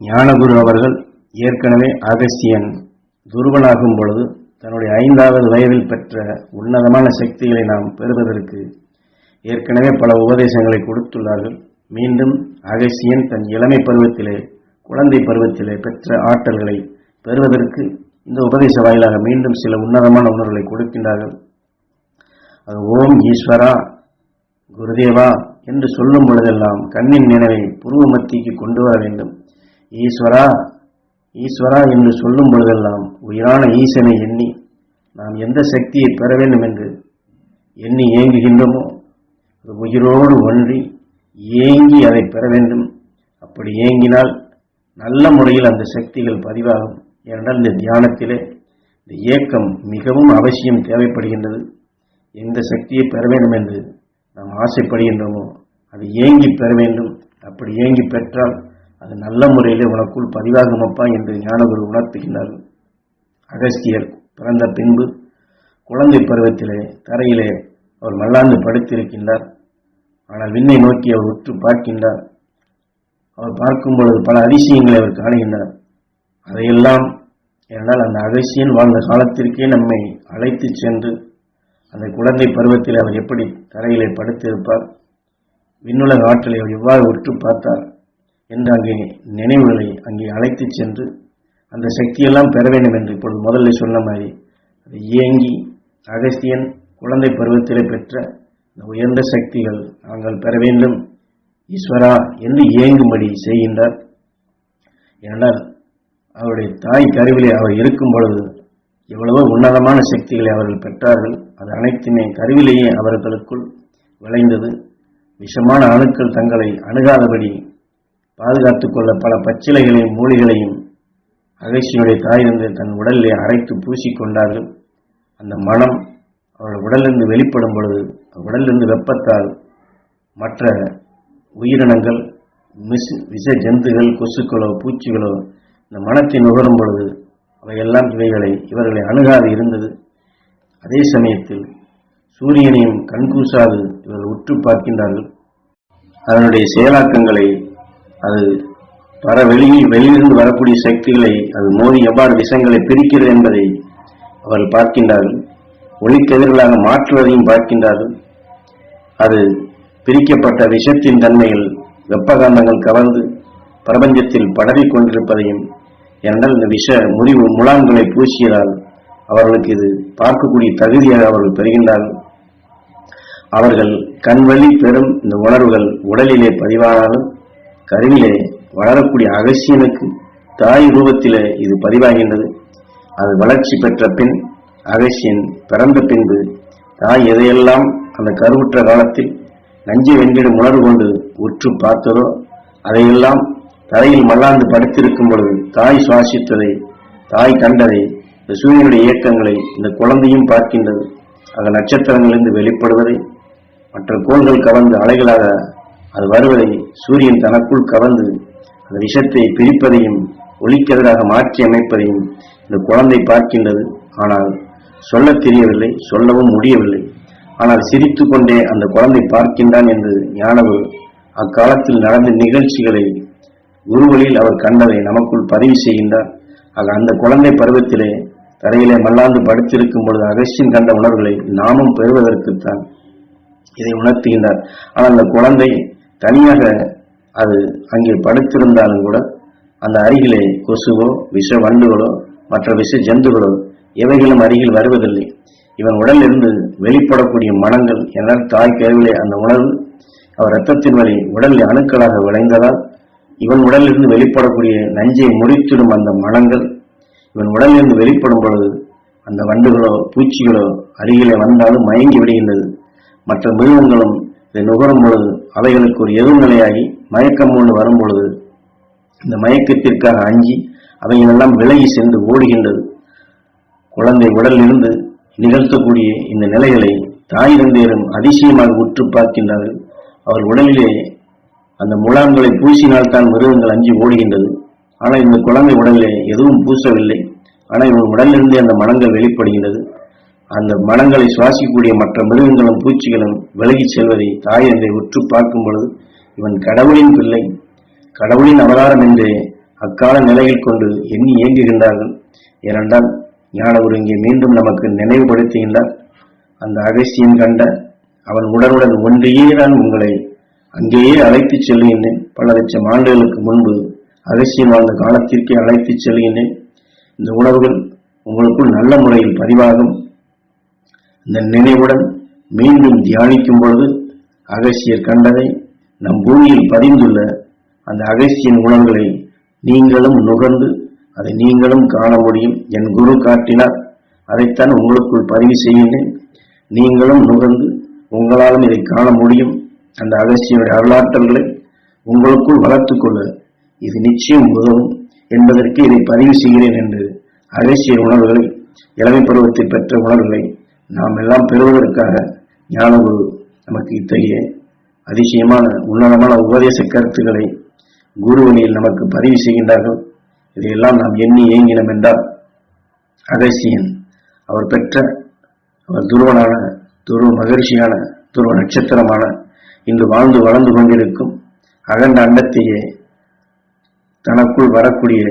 ஞானகுரு அவர்கள் ஏற்கனவே அகஸ்தியன் துருவனாகும் பொழுது தன்னுடைய ஐந்தாவது வயதில் பெற்ற உன்னதமான சக்திகளை நாம் பெறுவதற்கு ஏற்கனவே பல உபதேசங்களை கொடுத்துள்ளார்கள். மீண்டும் அகஸ்தியன் தன் இளமை பருவத்திலே குழந்தை பருவத்திலே பெற்ற ஆற்றல்களை பெறுவதற்கு இந்த உபதேச வாயிலாக மீண்டும் சில உன்னதமான உணர்வுகளை கொடுக்கின்றார்கள். அது ஓம் ஈஸ்வரா குருதேவா என்று சொல்லும் பொழுதெல்லாம் கண்ணின் நினைவை புருவ மத்திக்கு கொண்டு வர வேண்டும். ஈஸ்வரா ஈஸ்வரா என்று சொல்லும் பொழுதெல்லாம் உயிரான ஈசனை எண்ணி நாம் எந்த சக்தியை பெற வேண்டும் என்று எண்ணி ஏங்குகின்றோமோ அது உயிரோடு ஒன்றி ஏங்கி அதை பெற வேண்டும். அப்படி ஏங்கினால் நல்ல முறையில் அந்த சக்திகள் பதிவாகும். ஏனென்றால் இந்த தியானத்திலே இந்த ஏக்கம் மிகவும் அவசியம் தேவைப்படுகின்றது. எந்த சக்தியை பெற வேண்டும் என்று நாம் ஆசைப்படுகின்றோமோ அது ஏங்கி பெற வேண்டும். அப்படி ஏங்கி பெற்றால் அது நல்ல முறையிலே உனக்குள் பதிவாகுமப்பா என்று ஞானகுரு உணர்த்துகின்றார். அகஸ்தியர் பிறந்த பின்பு குழந்தை பருவத்திலே தரையிலே அவர் மல்லாந்து படுத்திருக்கின்றார். ஆனால் விண்ணை நோக்கி அவர் உற்று பார்க்கின்றார். அவர் பார்க்கும் பொழுது பல அதிசயங்களை அவர் காணுகின்றார். அதையெல்லாம் ஏனால் அந்த அகசியன் வாழ்ந்த காலத்திற்கே நம்மை அழைத்து சென்று அந்த குழந்தை பருவத்தில் அவர் எப்படி தரையிலே படுத்திருப்பார்? விண்ணுலக ஆற்றலை அவர் எவ்வாறு உற்று பார்த்தார்? என்று அங்கே நினைவுகளை அங்கே அழைத்து சென்று அந்த சக்தியெல்லாம் பெற வேண்டும் என்று இப்பொழுது முதல்ல சொன்ன மாதிரி அதை ஏங்கி அகஸ்தியன் குழந்தை பருவத்திலே பெற்ற இந்த உயர்ந்த சக்திகள் நாங்கள் பெற வேண்டும். ஈஸ்வரா என்று இயங்கும்படி செய்கின்றார். ஏனென்றால் அவருடைய தாய் கருவிலே அவர் இருக்கும் பொழுது எவ்வளவோ உன்னதமான சக்திகளை அவர்கள் பெற்றார்கள். அது அனைத்துமே கருவிலேயே அவர்களுக்குள் விளைந்தது. விஷமான அணுக்கள் தங்களை அணுகாதபடி பாதுகாத்துக் கொள்ள பல பச்சிலைகளையும் மூலிகளையும் அகசியனுடைய தாயிருந்து தன் உடலிலே அரைத்து பூசிக்கொண்டார்கள் அந்த மனம் அவள் உடலிருந்து வெளிப்படும் பொழுது உடலிருந்து வெப்பத்தால் மற்ற உயிரினங்கள் மிஸ் விஷ ஜந்துகள் கொசுக்களோ பூச்சிகளோ இந்த மனத்தை நுகரும் பொழுது அவையெல்லாம் இவைகளை இவர்களை அணுகாது இருந்தது. அதே சமயத்தில் சூரியனையும் கண்கூசாது இவர்கள் உற்று பார்க்கின்றார்கள். அதனுடைய செயலாக்கங்களை அது வர வெளியில் வெளியிலிருந்து வரக்கூடிய சக்திகளை அது மோதி எவ்வாறு விஷங்களை பிரிக்கிறது என்பதை அவர்கள் பார்க்கின்றார்கள். ஒளிக்கதிர்களாக மாற்றுவதையும் பார்க்கின்றார்கள். அது பிரிக்கப்பட்ட விஷத்தின் தன்மையில் வெப்பகாந்தங்கள் கவர்ந்து பிரபஞ்சத்தில் படரிக் கொண்டிருப்பதையும் என்றால் இந்த விஷ முடிவு முலாம்களை பூசியதால் அவர்களுக்கு இது பார்க்கக்கூடிய தகுதியாக அவர்கள் பெறுகின்றார்கள். அவர்கள் கண்வழி பெறும் இந்த உணர்வுகள் உடலிலே பதிவானாலும் கருவிலே வளரக்கூடிய அகசியனுக்கு தாய் ரூபத்திலே இது பதிவாகின்றது. அது வளர்ச்சி பெற்ற பின் அகசியன் பிறந்த பின்பு தாய் எதையெல்லாம் அந்த கருவுற்ற காலத்தில் நஞ்சு வென்றிடும் உணர்வு கொண்டு உற்று பார்த்ததோ அதையெல்லாம் தரையில் மல்லாந்து படுத்திருக்கும் பொழுது தாய் சுவாசித்ததை தாய் கண்டதை இந்த சூரியனுடைய இயக்கங்களை இந்த குழந்தையும் பார்க்கின்றது. அந்த நட்சத்திரங்களிலிருந்து வெளிப்படுவதை மற்ற கோள்கள் கவர்ந்து அலைகளாக அது வருவதை சூரியன் தனக்குள் கவர்ந்து அந்த விஷத்தை பிரிப்பதையும் ஒளிக்கெதிராக மாற்றி அமைப்பதையும் இந்த குழந்தை பார்க்கின்றது. ஆனால் சொல்லத் தெரியவில்லை சொல்லவும் முடியவில்லை. ஆனால் சிரித்து கொண்டே அந்த குழந்தை பார்க்கின்றான் என்று ஞானவு அக்காலத்தில் நடந்த நிகழ்ச்சிகளை குருவழியில் அவர் கண்டதை நமக்குள் பதிவு செய்கின்றார். ஆக அந்த குழந்தை பருவத்திலே தரையிலே மல்லாந்து படுத்திருக்கும் பொழுது அகஸ்டின் கண்ட உணர்வுகளை நாமும் பெறுவதற்குத்தான் இதை உணர்த்துகின்றார். ஆனால் அந்த குழந்தை தனியாக அது அங்கே படுத்திருந்தாலும் கூட அந்த அருகிலே கொசுவோ விஷ வண்டுகளோ மற்ற விஷ ஜந்துகளோ எவைகளும் அருகில் வருவதில்லை. இவன் உடலிலிருந்து வெளிப்படக்கூடிய மனங்கள் என்னால் தாய் கருவிலே அந்த உணர்வு அவர் ரத்தத்தின் வழி உடலில் அணுக்களாக விளைந்ததால் இவன் உடலிலிருந்து வெளிப்படக்கூடிய நஞ்சை முடித்திடும் அந்த மனங்கள் இவன் உடலிலிருந்து வெளிப்படும் பொழுது அந்த வண்டுகளோ பூச்சிகளோ அருகிலே வந்தாலும் மயங்கி விடுகின்றது. மற்ற மிருகங்களும் இதை நுகரும் பொழுது அவைகளுக்கு ஒரு எதிர்நிலையாகி மயக்கம் ஒன்று வரும் பொழுது இந்த மயக்கத்திற்காக அஞ்சி அவைகளெல்லாம் விலகி சென்று ஓடுகின்றது. குழந்தை உடலில் இருந்து நிகழ்த்தக்கூடிய இந்த நிலைகளை தாய் தந்தையரும் அதிசயமாக உற்று பார்க்கின்றார்கள். அவர் உடலிலே அந்த முலாம்களை பூசினால்தான் மிருகங்கள் அஞ்சி ஓடுகின்றது. ஆனால் இந்த குழந்தை உடலிலே எதுவும் பூசவில்லை. ஆனால் இவன் உடலிலிருந்தே அந்த மனங்கள் வெளிப்படுகின்றது. அந்த மனங்களை சுவாசிக்கக்கூடிய மற்ற மிருகங்களும் பூச்சிகளும் விலகிச் செல்வதை தாய் என்றை உற்று பார்க்கும் பொழுது இவன் கடவுளின் பிள்ளை கடவுளின் அவதாரம் என்று அக்கால நிலையில் கொண்டு எண்ணி இயங்குகின்றார்கள். ஏனென்றால் ஒரு இங்கே மீண்டும் நமக்கு நினைவுபடுத்துகின்றார். அந்த அகசியம் கண்ட அவன் உடனுடன் ஒன்றையே நான் உங்களை அங்கேயே அழைத்துச் செல்கின்றேன் பல லட்சம் ஆண்டுகளுக்கு முன்பு அகசியம் வாழ்ந்த காலத்திற்கே அழைத்துச் செல்கின்றேன் இந்த உணவுகள் உங்களுக்குள் நல்ல முறையில் பதிவாகும். இந்த நினைவுடன் மீண்டும் தியானிக்கும் பொழுது அகசியர் கண்டதை நம் பூமியில் பதிந்துள்ள அந்த அகசியின் உணவுகளை நீங்களும் நுகர்ந்து அதை நீங்களும் காண முடியும். என் குரு காட்டினார். அதைத்தான் உங்களுக்குள் பதிவு செய்கிறேன். நீங்களும் நுகர்ந்து உங்களாலும் இதை காண முடியும். அந்த அகசியனுடைய அருளாற்றல்களை உங்களுக்குள் வளர்த்துக்கொள்ள இது நிச்சயம் உதவும் என்பதற்கு இதை பதிவு செய்கிறேன் என்று அகசிய உணர்வுகளை இளமை பருவத்தில் பெற்ற உணர்வுகளை நாம் எல்லாம் பெறுவதற்காக ஞானகுரு நமக்கு இத்தகைய அதிசயமான உன்னதமான உபதேச கருத்துக்களை குருவணியில் நமக்கு பதிவு செய்கின்றார்கள். இதையெல்லாம் நாம் எண்ணி ஏங்கினோம் என்றால் அகசியன் அவர் பெற்ற அவர் துருவனான துருவ மகிழ்ச்சியான துருவ நட்சத்திரமான இன்று வாழ்ந்து வளர்ந்து கொண்டிருக்கும் அகண்ட அண்டத்தையே தனக்குள் வரக்கூடிய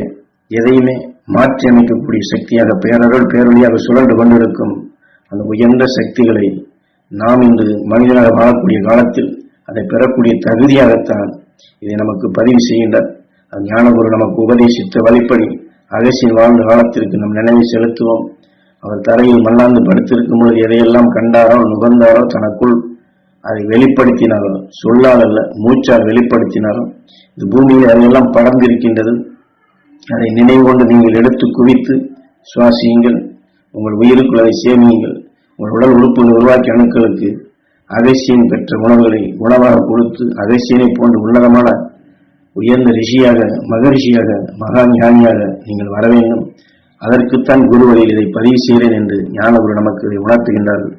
எதையுமே மாற்றி அமைக்கக்கூடிய சக்தியாக பேரருள் பேரொழியாக சுழன்று கொண்டிருக்கும் அந்த உயர்ந்த சக்திகளை நாம் இன்று மனிதனாக வாழக்கூடிய காலத்தில் அதை பெறக்கூடிய தகுதியாகத்தான் இதை நமக்கு பதிவு செய்கின்றார் அது ஞானகுரு நமக்கு உபதேசித்த வழிப்படி அகசியின் வாழ்ந்த காலத்திற்கு நம் நினைவை செலுத்துவோம். அவர் தரையில் மல்லாந்து படுத்திருக்கும் பொழுது எதையெல்லாம் கண்டாரோ நுகர்ந்தாரோ தனக்குள் அதை வெளிப்படுத்தினாரோ சொல்லால் அல்ல மூச்சால் வெளிப்படுத்தினாரோ இந்த பூமியில் அதையெல்லாம் படர்ந்திருக்கின்றது. அதை நினைவு கொண்டு நீங்கள் எடுத்து குவித்து சுவாசியுங்கள். உங்கள் உயிருக்குள்ளதை சேமியுங்கள். உங்கள் உடல் உறுப்புகள் உருவாக்கிய அணுக்களுக்கு அகசியன் பெற்ற உணவுகளை உணவாக கொடுத்து அகசியனை போன்ற உன்னதமான உயர்ந்த ரிஷியாக மகரிஷியாக மகா ஞானியாக நீங்கள் வர வேண்டும். அதற்குத்தான் குருவழியில் இதை பதிவு செய்கிறேன் என்று ஞானகுரு நமக்கு இதை உணர்த்துகின்றார்கள்.